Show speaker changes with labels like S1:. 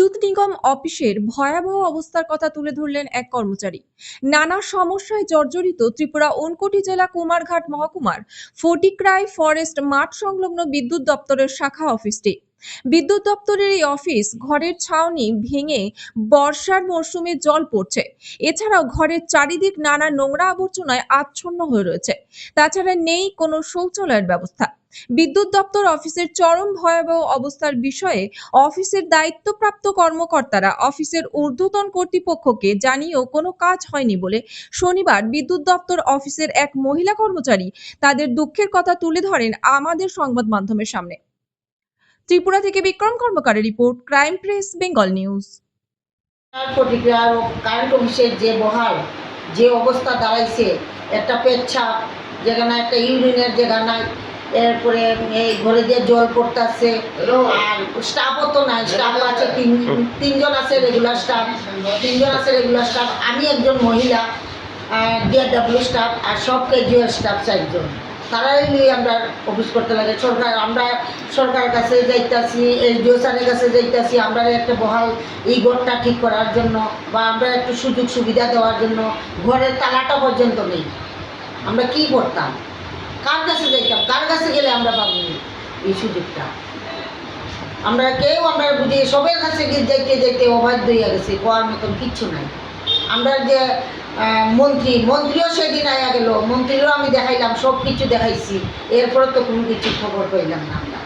S1: বিদ্যুৎ নিগম অফিসের ভয়াবহ অবস্থার কথা তুলে ধরলেন এক কর্মচারী। নানা সমস্যায় জর্জরিত ত্রিপুরা ঊনকোটি জেলা কুমারঘাট মহকুমার ফটিকরাই ফরেস্ট মাঠ সংলগ্ন বিদ্যুৎ দপ্তরের শাখা অফিসটি। বিদ্যুৎ দপ্তরের এই অফিস ঘরের ছাউনি ভেঙে বর্ষার মরশুমে জল পড়ছে। এছাড়াও ঘরের চারিদিক নানা নোংরা আবর্জনায় আচ্ছন্ন হয়ে রয়েছে। তাছাড়া নেই কোনো শৌচালয়ের ব্যবস্থা। বিদ্যুৎ দপ্তর অফিসের চরম ভয়াবহ অবস্থার বিষয়ে অফিসের দায়িত্বপ্রাপ্ত কর্মকর্তারা অফিসের ঊর্ধ্বতন কর্তৃপক্ষকে জানিয়েও কোনো কাজ হয়নি বলে শনিবার বিদ্যুৎ দপ্তর অফিসের এক মহিলা কর্মচারী তাদের দুঃখের কথা তুলে ধরেন আমাদের সংবাদ মাধ্যমের সামনে। ত্রিপুরা থেকে Bikram কর্মকারের report, crime press, Bengal news.
S2: তার প্রতিক্রিয়া ও কারেন্ট অফিসের যে বহাল, যে অবস্থা দাঁড়াইছে, একটা পেচ্ছাপ যেখানে একটা ইউরিনের জায়গা নাই এরপরে এই ঘরে দিয়ে জল পড়তেছে, আর স্টাফও তো নাই, স্টাফ আছে, তিন, তিনজন আছে রেগুলার স্টাফ তিনজন আছে রেগুলার স্টাফ আমি একজন মহিলা ডিআরডাব্লিউ স্টাফ আর সব কেজিও স্টাফ চারজন। তারাই নিয়ে আমরা অফিস করতে লাগে। সরকার, আমরা সরকারের কাছে যাইতাছি, এসডিও স্যারের কাছে যাইতাছি, আমরা একটা বহাল এই ঘরটা ঠিক করার জন্য বা আমরা একটু সুযোগ সুবিধা দেওয়ার জন্য ঘরের তালাটা পর্যন্ত নেই। আমরা কি করতাম? কার কাছে যাইতাম? কার কাছে গেলে আমরা পাবো এই সুযোগটা? আমরা কেউ, আমরা বুঝি, সবের কাছে গিয়ে যাইতে যাইতে অবাধ্য হইয়া গেছে, কোয়ার মতন কিচ্ছু নাই। আমরা যে মন্ত্রী, মন্ত্রীও সেদিন আয়া গেল। মন্ত্রীরও আমি দেখাইলাম সব কিছু দেখাইছি। এরপরে তো কোনো কিছু খবর পাইলাম না আমরা।